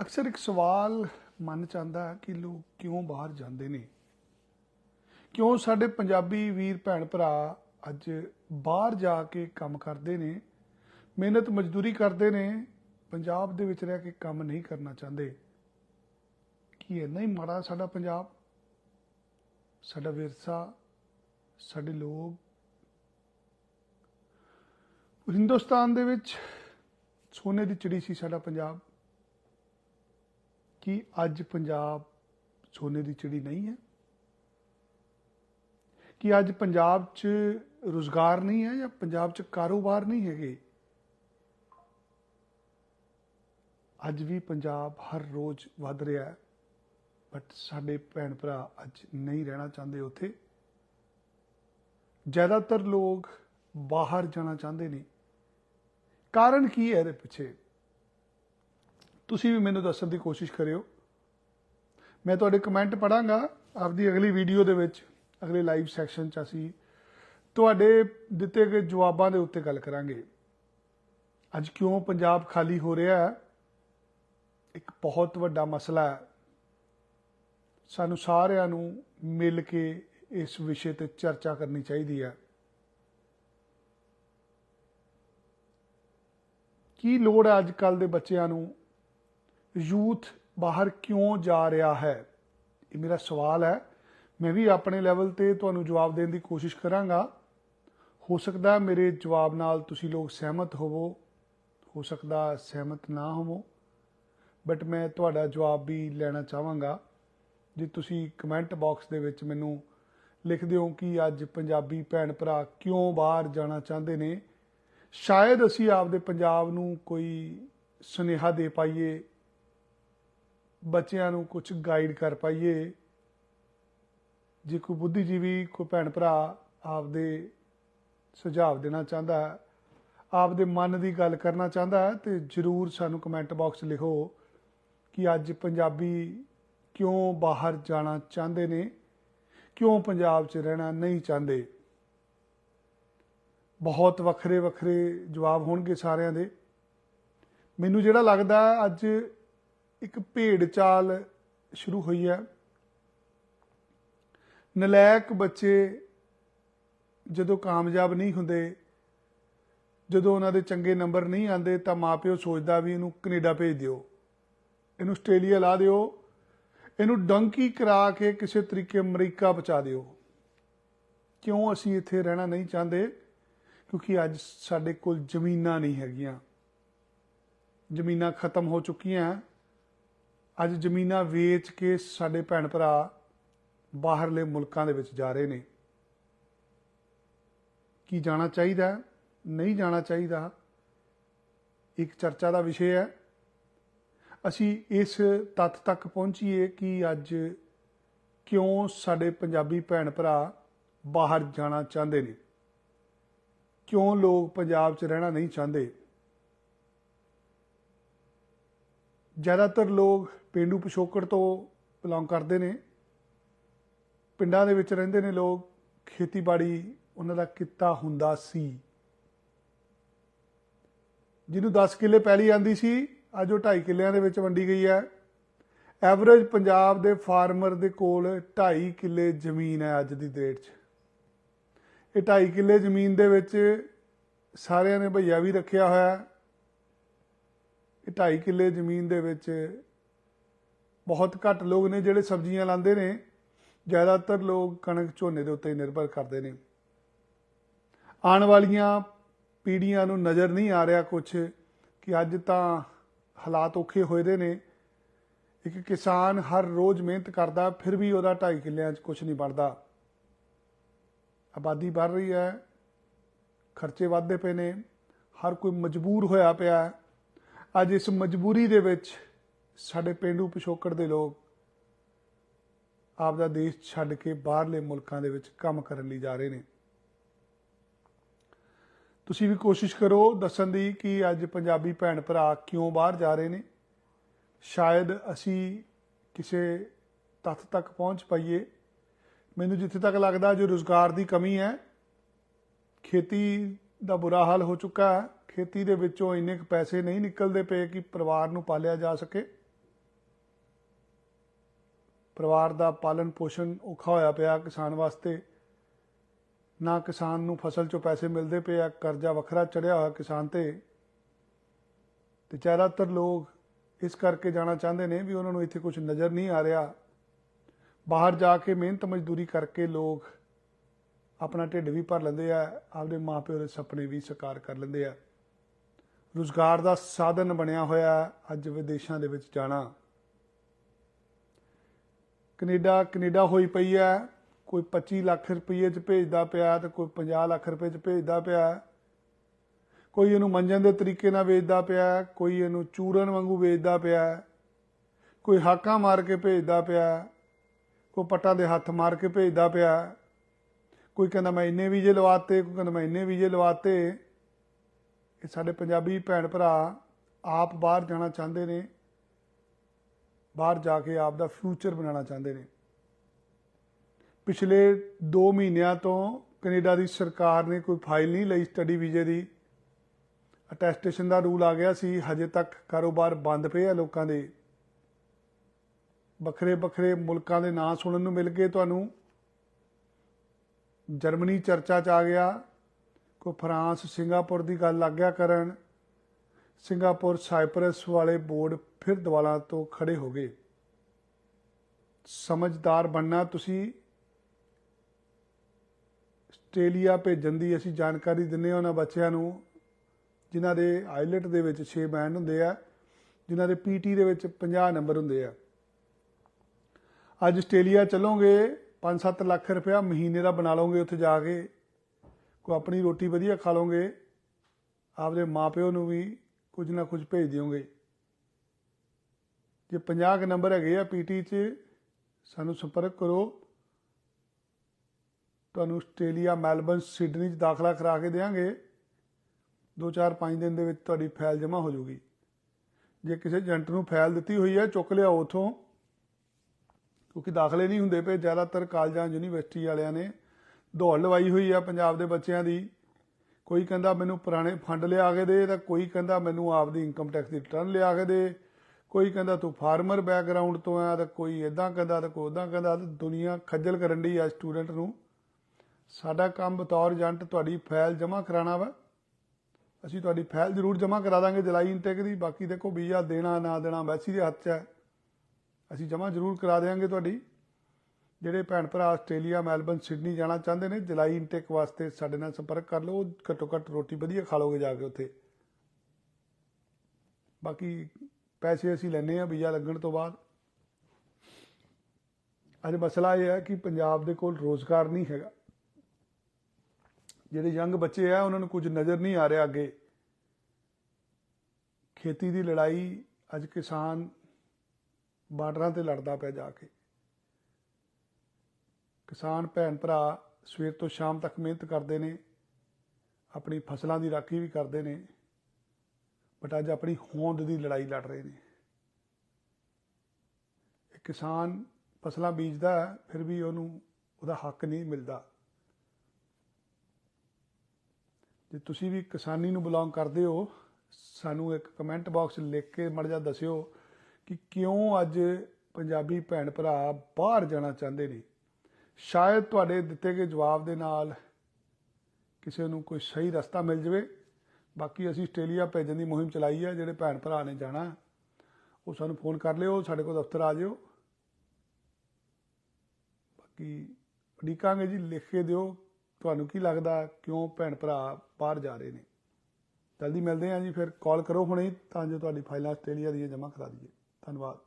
ਅਕਸਰ ਇੱਕ ਸਵਾਲ ਮਨ ਚ ਆਉਂਦਾ ਕਿ ਲੋਕ ਕਿਉਂ ਬਾਹਰ ਜਾਂਦੇ ਨੇ? ਕਿਉਂ ਸਾਡੇ ਪੰਜਾਬੀ ਵੀਰ ਭੈਣ ਭਰਾ ਅੱਜ ਬਾਹਰ ਜਾ ਕੇ ਕੰਮ ਕਰਦੇ ਨੇ, ਮਿਹਨਤ ਮਜ਼ਦੂਰੀ ਕਰਦੇ ਨੇ, ਪੰਜਾਬ ਦੇ ਵਿੱਚ ਰਹਿ ਕੇ ਕੰਮ ਨਹੀਂ ਕਰਨਾ ਚਾਹੁੰਦੇ? ਕੀ ਇੰਨਾ ਹੀ ਮਾੜਾ ਸਾਡਾ ਪੰਜਾਬ? ਸਾਡਾ ਵਿਰਸਾ, ਸਾਡੇ ਲੋਕ? ਹਿੰਦੁਸਤਾਨ ਦੇ ਵਿੱਚ ਸੋਨੇ ਦੀ ਚਿੜੀ ਸੀ ਸਾਡਾ ਪੰਜਾਬ। ਕਿ ਅੱਜ ਪੰਜਾਬ ਸੋਨੇ ਦੀ ਚਿੜੀ ਨਹੀਂ ਹੈ? ਕਿ ਅੱਜ ਪੰਜਾਬ 'ਚ ਰੋਜ਼ਗਾਰ ਨਹੀਂ ਹੈ ਜਾਂ ਪੰਜਾਬ 'ਚ ਕਾਰੋਬਾਰ ਨਹੀਂ ਹੈਗੇ? ਅੱਜ ਵੀ ਪੰਜਾਬ ਹਰ ਰੋਜ਼ ਵੱਧ ਰਿਹਾ ਹੈ ਬਟ ਸਾਡੇ ਭੈਣ ਭਰਾ ਅੱਜ ਨਹੀਂ ਰਹਿਣਾ ਚਾਹੁੰਦੇ ਉੱਥੇ। ਜ਼ਿਆਦਾਤਰ ਲੋਕ ਬਾਹਰ ਜਾਣਾ ਚਾਹੁੰਦੇ ਨੇ। ਕਾਰਨ ਕੀ ਹੈ ਇਹਦੇ ਪਿੱਛੇ? ਤੁਸੀਂ ਵੀ ਮੈਨੂੰ ਦੱਸਣ ਦੀ ਕੋਸ਼ਿਸ਼ ਕਰਿਓ। ਮੈਂ ਤੁਹਾਡੇ ਕਮੈਂਟ ਪੜਾਂਗਾ ਆਪਦੀ ਅਗਲੀ ਵੀਡੀਓ ਦੇ ਵਿੱਚ, ਅਗਲੇ ਲਾਈਵ ਸੈਕਸ਼ਨ 'ਚ ਅਸੀਂ ਤੁਹਾਡੇ ਦਿੱਤੇ ਗਏ ਜਵਾਬਾਂ ਦੇ ਉੱਤੇ ਗੱਲ ਕਰਾਂਗੇ। ਅੱਜ ਕਿਉਂ ਪੰਜਾਬ ਖਾਲੀ ਹੋ ਰਿਹਾ ਹੈ? ਇੱਕ ਬਹੁਤ ਵੱਡਾ ਮਸਲਾ ਹੈ। ਸਾਨੂੰ ਸਾਰਿਆਂ ਨੂੰ ਮਿਲ ਕੇ ਇਸ ਵਿਸ਼ੇ ਤੇ ਚਰਚਾ ਕਰਨੀ ਚਾਹੀਦੀ ਹੈ। ਕੀ ਲੋੜ ਹੈ ਅੱਜ ਕੱਲ ਦੇ ਬੱਚਿਆਂ ਨੂੰ ਯੂਥ ਬਾਹਰ ਕਿਉਂ ਜਾ ਰਿਹਾ ਹੈ? ਇਹ ਮੇਰਾ ਸਵਾਲ ਹੈ। ਮੈਂ ਵੀ ਆਪਣੇ ਲੈਵਲ ਤੇ ਤੁਹਾਨੂੰ ਜਵਾਬ ਦੇਣ ਦੀ ਕੋਸ਼ਿਸ਼ ਕਰਾਂਗਾ। ਹੋ ਸਕਦਾ ਮੇਰੇ ਜਵਾਬ ਨਾਲ ਤੁਸੀਂ ਲੋਕ ਸਹਿਮਤ ਹੋਵੋ। ਹੋ ਸਕਦਾ ਸਹਿਮਤ ਨਾ ਹੋਵੋ। ਬਟ ਮੈਂ ਤੁਹਾਡਾ ਜਵਾਬ ਵੀ ਲੈਣਾ ਚਾਹਾਂਗਾ। ਜੇ ਤੁਸੀਂ ਕਮੈਂਟ ਬਾਕਸ ਦੇ ਵਿੱਚ ਮੈਨੂੰ ਲਿਖ ਦਿਓ ਕਿ ਅੱਜ ਪੰਜਾਬੀ ਭੈਣ ਭਰਾ ਕਿਉਂ ਬਾਹਰ ਜਾਣਾ ਚਾਹੁੰਦੇ ਨੇ। ਸ਼ਾਇਦ ਅਸੀਂ ਆਪਦੇ ਪੰਜਾਬ ਨੂੰ ਕੋਈ ਸੁਨੇਹਾ ਦੇ ਪਾਈਏ। ਬੱਚਿਆਂ ਨੂੰ ਕੁਝ ਗਾਈਡ ਕਰ ਪਾਈਏ। ਜੇ ਕੋਈ ਬੁੱਧੀਜੀਵੀ, ਕੋਈ ਭੈਣ ਭਰਾ ਆਪਦੇ ਸੁਝਾਅ ਦੇਣਾ ਚਾਹੁੰਦਾ ਹੈ ਆਪਦੇ ਮਨ ਦੀ ਗੱਲ ਕਰਨਾ ਚਾਹੁੰਦਾ ਹੈ ਤੇ ਜਰੂਰ ਸਾਨੂੰ ਕਮੈਂਟ ਬਾਕਸ ਲਿਖੋ ਕਿ ਅੱਜ ਪੰਜਾਬੀ ਕਿਉਂ ਬਾਹਰ ਜਾਣਾ ਚਾਹੁੰਦੇ ਨੇ, ਕਿਉਂ ਪੰਜਾਬ 'ਚ ਰਹਿਣਾ ਨਹੀਂ ਚਾਹੁੰਦੇ। ਬਹੁਤ ਵੱਖਰੇ ਵੱਖਰੇ ਜਵਾਬ ਹੋਣਗੇ ਸਾਰਿਆਂ ਦੇ। ਮੈਨੂੰ ਜਿਹੜਾ ਲੱਗਦਾ ਅੱਜ ਇੱਕ ਭੇਡ ਚਾਲ ਸ਼ੁਰੂ ਹੋਈ ਹੈ। ਨਲਾਇਕ ਬੱਚੇ ਜਦੋਂ ਕਾਮਯਾਬ ਨਹੀਂ ਹੁੰਦੇ, ਜਦੋਂ ਉਹਨਾਂ ਦੇ ਚੰਗੇ ਨੰਬਰ ਨਹੀਂ ਆਉਂਦੇ, ਤਾਂ ਮਾਪਿਓ ਸੋਚਦਾ ਵੀ ਇਹਨੂੰ ਕੈਨੇਡਾ ਭੇਜ ਦਿਓ। ਇਹਨੂੰ ਆਸਟ੍ਰੇਲੀਆ ਲਾ ਦਿਓ। ਇਹਨੂੰ ਡੰਕੀ ਕਰਾ ਕੇ ਕਿਸੇ ਤਰੀਕੇ ਅਮਰੀਕਾ ਪਹੁੰਚਾ ਦਿਓ। ਕਿਉਂ ਅਸੀਂ ਇੱਥੇ ਰਹਿਣਾ ਨਹੀਂ ਚਾਹੁੰਦੇ? ਕਿਉਂਕਿ ਅੱਜ ਸਾਡੇ ਕੋਲ ਜ਼ਮੀਨਾਂ ਨਹੀਂ ਹੈਗੀਆਂ। ਜ਼ਮੀਨਾਂ ਖਤਮ ਹੋ ਚੁੱਕੀਆਂ। ਅੱਜ ਜ਼ਮੀਨਾਂ ਵੇਚ ਕੇ ਸਾਡੇ ਭੈਣ ਭਰਾ ਬਾਹਰਲੇ ਮੁਲਕਾਂ ਦੇ ਵਿੱਚ ਜਾ ਰਹੇ ਨੇ। ਕੀ ਜਾਣਾ ਚਾਹੀਦਾ? ਨਹੀਂ ਜਾਣਾ ਚਾਹੀਦਾ। ਇੱਕ ਚਰਚਾ ਦਾ ਵਿਸ਼ੇ ਹੈ। ਅਸੀਂ ਇਸ ਤੱਥ ਤੱਕ ਪਹੁੰਚੀਏ ਕਿ ਅੱਜ ਕਿਉਂ ਸਾਡੇ ਪੰਜਾਬੀ ਭੈਣ ਭਰਾ ਬਾਹਰ ਜਾਣਾ ਚਾਹੁੰਦੇ ਨੇ? ਕਿਉਂ ਲੋਕ ਪੰਜਾਬ 'ਚ ਰਹਿਣਾ ਨਹੀਂ ਚਾਹੁੰਦੇ? ਜ਼ਿਆਦਾਤਰ ਲੋਕ ਪਿੰਡੂ ਪਿਛੋਕੜ ਤੋਂ ਬਿਲੋਂਗ ਕਰਦੇ ਨੇ। ਪਿੰਡਾਂ ਦੇ ਵਿੱਚ ਰਹਿੰਦੇ ਨੇ ਲੋਕ। ਖੇਤੀਬਾੜੀ ਉਹਨਾਂ ਦਾ ਕਿੱਤਾ ਹੁੰਦਾ ਸੀ। ਜਿਹਨੂੰ 10 ਕਿੱਲੇ ਪੈਲੀ ਆਂਦੀ ਸੀ, ਅੱਜ ਉਹ 2.5 ਕਿੱਲਿਆਂ ਦੇ ਵਿੱਚ ਵੰਡੀ ਗਈ ਹੈ। ਐਵਰੇਜ ਪੰਜਾਬ ਦੇ ਫਾਰਮਰ ਦੇ ਕੋਲ 2.5 ਕਿੱਲੇ ਜ਼ਮੀਨ ਹੈ ਅੱਜ ਦੀ ਡੇਟ 'ਚ। ਇਹ 2.5 ਕਿੱਲੇ ਜ਼ਮੀਨ ਦੇ ਵਿੱਚ ਸਾਰਿਆਂ ਨੇ ਭਈਆ ਵੀ ਰੱਖਿਆ ਹੋਇਆ। ਹੈ ਇਹ 2.5 ਕਿੱਲੇ ਜ਼ਮੀਨ ਦੇ ਵਿੱਚ ਬਹੁਤ ਘੱਟ ਲੋਕ ਨੇ ਜਿਹੜੇ ਸਬਜ਼ੀਆਂ ਲਾਉਂਦੇ ਨੇ। ਜ਼ਿਆਦਾਤਰ ਲੋਕ ਕਣਕ ਝੋਨੇ ਦੇ ਉੱਤੇ ਨਿਰਭਰ ਕਰਦੇ ਨੇ। ਆਉਣ ਵਾਲੀਆਂ ਪੀੜ੍ਹੀਆਂ ਨੂੰ ਨਜ਼ਰ ਨਹੀਂ ਆ ਰਿਹਾ ਕੁਝ ਕਿ ਅੱਜ ਤਾਂ ਹਾਲਾਤ ਔਖੇ ਹੋਏ ਦੇ ਨੇ। ਇੱਕ ਕਿਸਾਨ ਹਰ ਰੋਜ਼ ਮਿਹਨਤ ਕਰਦਾ, ਫਿਰ ਵੀ ਉਹਦਾ 2.5 ਕਿੱਲਿਆਂ 'ਚ ਕੁਝ ਨਹੀਂ ਬਣਦਾ। ਆਬਾਦੀ ਵੱਧ ਰਹੀ ਹੈ, ਖਰਚੇ ਵੱਧਦੇ ਪਏ ਨੇ, ਹਰ ਕੋਈ ਮਜਬੂਰ ਹੋਇਆ ਪਿਆ ਹੈ। ਅੱਜ ਇਸ ਮਜਬੂਰੀ ਦੇ ਵਿੱਚ ਸਾਡੇ ਪਿੰਡੂ ਪਿਛੋਕੜ ਦੇ ਲੋਕ ਆਪਦਾ ਦੇਸ਼ ਛੱਡ ਕੇ ਬਾਹਰਲੇ ਮੁਲਕਾਂ ਦੇ ਵਿੱਚ ਕੰਮ ਕਰਨ ਲਈ ਜਾ ਰਹੇ ਨੇ। ਤੁਸੀਂ ਵੀ ਕੋਸ਼ਿਸ਼ ਕਰੋ ਦੱਸਣ ਦੀ ਕਿ ਅੱਜ ਪੰਜਾਬੀ ਭੈਣ ਭਰਾ ਕਿਉਂ ਬਾਹਰ ਜਾ ਰਹੇ ਨੇ? ਸ਼ਾਇਦ ਅਸੀਂ ਕਿਸੇ ਤੱਥ ਤੱਕ ਪਹੁੰਚ ਪਾਈਏ। ਮੈਨੂੰ ਜਿੱਥੇ ਤੱਕ ਲੱਗਦਾ ਜੋ ਰੋਜ਼ਗਾਰ ਦੀ ਕਮੀ ਹੈ, ਖੇਤੀ ਦਾ ਬੁਰਾ ਹਾਲ ਹੋ ਚੁੱਕਾ ਹੈ। ਖੇਤੀ ਦੇ ਵਿੱਚੋਂ ਇੰਨੇ ਕੁ ਪੈਸੇ ਨਹੀਂ ਨਿਕਲਦੇ ਪਏ ਕਿ ਪਰਿਵਾਰ ਨੂੰ ਪਾਲਿਆ ਜਾ ਸਕੇ। ਪਰਿਵਾਰ ਦਾ ਪਾਲਣ ਪੋਸ਼ਣ ਔਖਾ ਹੋਇਆ ਪਿਆ। ਕਿਸਾਨ ਵਾਸਤੇ ਨਾ ਕਿਸਾਨ ਨੂੰ ਫਸਲ ਚੋਂ ਪੈਸੇ ਮਿਲਦੇ ਪਏ ਆ, ਕਰਜ਼ਾ ਵੱਖਰਾ ਚੜਿਆ ਹੋਇਆ ਕਿਸਾਨ ਤੇ। ਤੇ ਜ਼ਿਆਦਾਤਰ ਲੋਕ ਇਸ ਕਰਕੇ ਜਾਣਾ ਚਾਹੁੰਦੇ ਨੇ ਵੀ ਉਹਨਾਂ ਨੂੰ ਇੱਥੇ ਕੁਝ ਨਜ਼ਰ ਨਹੀਂ ਆ ਰਿਹਾ। ਬਾਹਰ ਜਾ ਕੇ ਮਿਹਨਤ ਮਜ਼ਦੂਰੀ ਕਰਕੇ ਲੋਕ ਆਪਣਾ ਢਿੱਡ ਵੀ ਭਰ ਲੈਂਦੇ ਆ, ਆਪਦੇ ਮਾਪਿਓ ਦੇ ਸੁਪਨੇ ਵੀ ਸਾਕਾਰ ਕਰ ਲੈਂਦੇ ਆ। ਰੁਜ਼ਗਾਰ ਦਾ ਸਾਧਨ ਬਣਿਆ ਹੋਇਆ ਅੱਜ ਵਿਦੇਸ਼ਾਂ ਦੇ ਵਿੱਚ ਜਾਣਾ। ਕੈਨੇਡਾ ਕੈਨੇਡਾ ਹੋਈ ਪਈ ਹੈ, ਕੋਈ 25 ਲੱਖ ਰੁਪਏ ਚ ਭੇਜਦਾ ਪਿਆ ਤੇ ਕੋਈ 50 ਲੱਖ ਰੁਪਏ ਚ ਭੇਜਦਾ ਪਿਆ। ਕੋਈ ਇਹਨੂੰ ਮੰਜਣ ਦੇ ਤਰੀਕੇ ਨਾਲ ਵੇਚਦਾ ਪਿਆ, ਕੋਈ ਇਹਨੂੰ ਚੂਰਨ ਵਾਂਗੂ ਵੇਚਦਾ ਪਿਆ। ਕੋਈ ਹਾਕਾਂ ਮਾਰ ਕੇ ਭੇਜਦਾ ਪਿਆ, ਕੋਈ ਪੱਟਾਂ ਦੇ ਹੱਥ ਮਾਰ ਕੇ ਭੇਜਦਾ ਪਿਆ। ਕੋਈ ਕਹਿੰਦਾ ਮੈਂ ਇੰਨੇ ਵੀਜ਼ੇ ਲਵਾਤੇ, ਕੋਈ ਕਹਿੰਦਾ ਮੈਂ ਇੰਨੇ ਵੀਜ਼ੇ ਲਵਾਤੇ। ਇਹ ਸਾਡੇ ਪੰਜਾਬੀ ਭੈਣ ਭਰਾ ਆਪ ਬਾਹਰ ਜਾਣਾ ਚਾਹੁੰਦੇ ਨੇ, ਬਾਹਰ ਜਾ ਕੇ ਆਪ ਦਾ ਫਿਊਚਰ ਬਣਾਉਣਾ ਚਾਹੁੰਦੇ ਨੇ। ਪਿਛਲੇ 2 ਮਹੀਨਿਆਂ ਤੋਂ ਕੈਨੇਡਾ ਦੀ ਸਰਕਾਰ ਨੇ ਕੋਈ ਫਾਈਲ ਨਹੀਂ ਲਈ ਸਟੱਡੀ ਵੀਜ਼ੇ ਦੀ। ਅਟੈਸਟੇਸ਼ਨ ਦਾ ਰੂਲ ਆ ਗਿਆ ਸੀ, ਹਜੇ ਤੱਕ ਕਾਰੋਬਾਰ ਬੰਦ ਪਏ ਆ ਲੋਕਾਂ ਦੇ। ਵੱਖਰੇ ਵੱਖਰੇ ਮੁਲਕਾਂ ਦੇ ਨਾਂ ਸੁਣਨ ਨੂੰ ਮਿਲ ਗਏ ਤੁਹਾਨੂੰ। ਜਰਮਨੀ ਚਰਚਾ 'ਚ ਆ ਗਿਆ। ਕੋਈ ਫਰਾਂਸ, ਸਿੰਗਾਪੁਰ ਦੀ ਗੱਲ ਲੱਗ ਕਰਨ। ਸਿੰਗਾਪੁਰ, ਸਾਈਪਰਸ ਵਾਲੇ ਬੋਰਡ ਫਿਰ ਦੁਆਲਾ ਤੋਂ ਖੜੇ ਹੋ ਗਏ। ਸਮਝਦਾਰ ਬਣਨਾ ਤੁਸੀਂ ਆਸਟ੍ਰੇਲੀਆ ਭੇਜਣ ਦੀ ਅਸੀਂ ਜਾਣਕਾਰੀ ਦਿੰਨੇ ਹਾਂ ਉਹਨਾਂ ਬੱਚਿਆਂ ਨੂੰ, ਜਿਨ੍ਹਾਂ ਦੇ ਆਈਲਟ ਦੇ ਵਿੱਚ 6 ਬੈਂਡ ਹੁੰਦੇ ਆ, ਜਿਨ੍ਹਾਂ ਦੇ ਪੀਟੀ ਦੇ ਵਿੱਚ 50 ਨੰਬਰ ਹੁੰਦੇ ਆ। ਅੱਜ ਆਸਟ੍ਰੇਲੀਆ ਚੱਲੋਗੇ 5-7 ਲੱਖ ਰੁਪਇਆ ਮਹੀਨੇ ਦਾ ਬਣਾ ਲਓਗੇ ਉੱਥੇ ਜਾ ਕੇ। ਕੋਈ ਆਪਣੀ ਰੋਟੀ ਵਧੀਆ ਖਾ ਲਓਗੇ, ਆਪਦੇ ਮਾਪਿਓ ਨੂੰ ਵੀ ਕੁਝ ਨਾ ਕੁਝ ਭੇਜ ਦਿਓਗੇ। ਜੇ 50 ਕੁ ਨੰਬਰ ਹੈਗੇ ਆ ਪੀਟੀ 'ਚ, ਸਾਨੂੰ ਸੰਪਰਕ ਕਰੋ। ਤੁਹਾਨੂੰ ਆਸਟ੍ਰੇਲੀਆ ਮੈਲਬਨ ਸਿਡਨੀ 'ਚ ਦਾਖਲਾ ਕਰਾ ਕੇ ਦੇਵਾਂਗੇ 2-4-5 ਦਿਨ ਦੇ ਵਿੱਚ ਤੁਹਾਡੀ ਫਾਈਲ ਜਮ੍ਹਾਂ ਹੋ ਜਾਊਗੀ। ਜੇ ਕਿਸੇ ਏਜੰਟ ਨੂੰ ਫਾਈਲ ਦਿੱਤੀ ਹੋਈ ਹੈ, ਚੁੱਕ ਲਿਆਓ ਉਥੋਂ। ਕਿਉਂਕਿ ਦਾਖਲੇ ਨਹੀਂ ਹੁੰਦੇ ਪਏ, ਜ਼ਿਆਦਾਤਰ ਕਾਲਜਾਂ, ਯੂਨੀਵਰਸਿਟੀ ਵਾਲਿਆਂ ਨੇ ਦੌੜ ਲਵਾਈ ਹੋਈ ਆ ਪੰਜਾਬ ਦੇ ਬੱਚਿਆਂ ਦੀ। ਕੋਈ ਕਹਿੰਦਾ ਮੈਨੂੰ ਪੁਰਾਣੇ ਫੰਡ ਲਿਆ ਕੇ ਦੇ ਤਾਂ ਕੋਈ ਕਹਿੰਦਾ ਮੈਨੂੰ ਆਪਦੀ ਇਨਕਮ ਟੈਕਸ ਦੀ ਰਿਟਰਨ ਲਿਆ ਕੇ ਦੇ। ਕੋਈ ਕਹਿੰਦਾ ਤੂੰ ਫਾਰਮਰ ਬੈਕਗ੍ਰਾਉਂਡ ਤੋਂ ਆ ਤਾਂ ਕੋਈ ਇਦਾਂ ਕਹਿੰਦਾ ਤਾਂ ਕੋਈ ਉਦਾਂ ਕਹਿੰਦਾ ਤਾਂ ਦੁਨੀਆ ਖੱਜਲ ਕਰਨ ਦੀ ਆ ਸਟੂਡੈਂਟ ਨੂੰ। ਸਾਡਾ ਕੰਮ ਬਤੌਰ ਏਜੰਟ ਤੁਹਾਡੀ ਫਾਈਲ ਜਮ੍ਹਾਂ ਕਰਾਉਣਾ ਵਾ। ਅਸੀਂ ਤੁਹਾਡੀ ਫਾਈਲ ਜ਼ਰੂਰ ਜਮ੍ਹਾਂ ਕਰਾ ਦਾਂਗੇ ਜੁਲਾਈ ਇਨਟੇਕ ਦੀ। ਬਾਕੀ ਦੇਖੋ ਵੀਜ਼ਾ ਦੇਣਾ ਨਾ ਦੇਣਾ ਵੈਸੀ ਦੇ ਹੱਥ 'ਚ ਹੈ ਅਸੀਂ ਜਮ੍ਹਾਂ ਜ਼ਰੂਰ ਕਰਾ ਦੇਵਾਂਗੇ ਤੁਹਾਡੀ। ਜਿਹੜੇ ਭੈਣ ਭਰਾ ਆਸਟ੍ਰੇਲੀਆ, ਮੈਲਬਨ, ਸਿਡਨੀ ਜਾਣਾ ਚਾਹੁੰਦੇ ਨੇ, ਜੁਲਾਈ ਇਨਟੇਕ ਵਾਸਤੇ ਸਾਡੇ ਨਾਲ ਸੰਪਰਕ ਕਰ ਲਓ, ਘੱਟੋ ਘੱਟ ਰੋਟੀ ਵਧੀਆ ਖਾ ਲੋਗੇ ਜਾ ਕੇ ਉੱਥੇ। ਬਾਕੀ ਪੈਸੇ ਅਸੀਂ ਲੈਨੇ ਆ ਵੀਜ਼ਾ ਲੱਗਣ ਤੋਂ ਬਾਅਦ। ਅੱਜ ਮਸਲਾ ਇਹ ਹੈ ਕਿ ਪੰਜਾਬ ਦੇ ਕੋਲ ਰੋਜ਼ਗਾਰ ਨਹੀਂ ਹੈਗਾ। ਜਿਹੜੇ ਯੰਗ ਬੱਚੇ ਆ, ਉਹਨਾਂ ਨੂੰ ਕੁਝ ਨਜ਼ਰ ਨਹੀਂ ਆ ਰਿਹਾ ਅੱਗੇ। ਖੇਤੀ ਦੀ ਲੜਾਈ ਅੱਜ ਕਿਸਾਨ ਬਾਰਡਰਾਂ ਤੇ ਲੜਦਾ ਪਿਆ ਜਾ ਕੇ। ਕਿਸਾਨ ਭੈਣ ਭਰਾ ਸਵੇਰ ਤੋਂ ਸ਼ਾਮ ਤੱਕ ਮਿਹਨਤ ਕਰਦੇ ਨੇ ਆਪਣੀ ਫਸਲਾਂ ਦੀ ਰਾਖੀ ਵੀ ਕਰਦੇ ਨੇ ਬਟ ਅੱਜ ਆਪਣੀ ਹੋਂਦ ਦੀ ਲੜਾਈ ਲੜ ਰਹੇ ਨੇ। ਇੱਕ ਕਿਸਾਨ ਫਸਲਾਂ ਬੀਜਦਾ ਹੈ, ਫਿਰ ਵੀ ਉਹਨੂੰ ਉਹਦਾ ਹੱਕ ਨਹੀਂ ਮਿਲਦਾ। ਜੇ ਤੁਸੀਂ ਵੀ ਕਿਸਾਨੀ ਨੂੰ ਬਿਲੋਂਗ ਕਰਦੇ ਹੋ ਸਾਨੂੰ ਇੱਕ ਕਮੈਂਟ ਬਾਕਸ ਲਿਖ ਕੇ ਮੜ ਜਾ ਦੱਸਿਓ ਕਿ ਕਿਉਂ ਅੱਜ ਪੰਜਾਬੀ ਭੈਣ ਭਰਾ ਬਾਹਰ ਜਾਣਾ ਚਾਹੁੰਦੇ ਨੇ? ਸ਼ਾਇਦ ਤੁਹਾਡੇ ਦਿੱਤੇ ਗਏ ਜਵਾਬ ਦੇ ਨਾਲ ਕਿਸੇ ਨੂੰ ਕੋਈ ਸਹੀ ਰਸਤਾ ਮਿਲ ਜਾਵੇ। ਬਾਕੀ ਅਸੀਂ ਆਸਟ੍ਰੇਲੀਆ ਭੇਜਣ ਦੀ ਮੁਹਿੰਮ ਚਲਾਈ ਹੈ ਜਿਹੜੇ ਭੈਣ ਭਰਾ ਨੇ ਜਾਣਾ, ਉਹ ਸਾਨੂੰ ਫੋਨ ਕਰ ਲਿਓ, ਸਾਡੇ ਕੋਲ ਦਫ਼ਤਰ ਆ ਜਿਓ। ਬਾਕੀ ਉਡੀਕਾਂਗੇ ਜੀ, ਲਿਖ ਕੇ ਦਿਓ, ਤੁਹਾਨੂੰ ਕੀ ਲੱਗਦਾ, ਕਿਉਂ ਭੈਣ ਭਰਾ ਬਾਹਰ ਜਾ ਰਹੇ ਨੇ। ਜਲਦੀ ਮਿਲਦੇ ਹਾਂ ਜੀ, ਫਿਰ ਕਾਲ ਕਰੋ ਹੁਣੇ, ਤਾਂ ਜੋ ਤੁਹਾਡੀ ਫਾਈਲਾਂ ਆਸਟ੍ਰੇਲੀਆ ਦੀਆਂ ਜਮ੍ਹਾਂ ਕਰਾ ਦਈਏ। ਧੰਨਵਾਦ।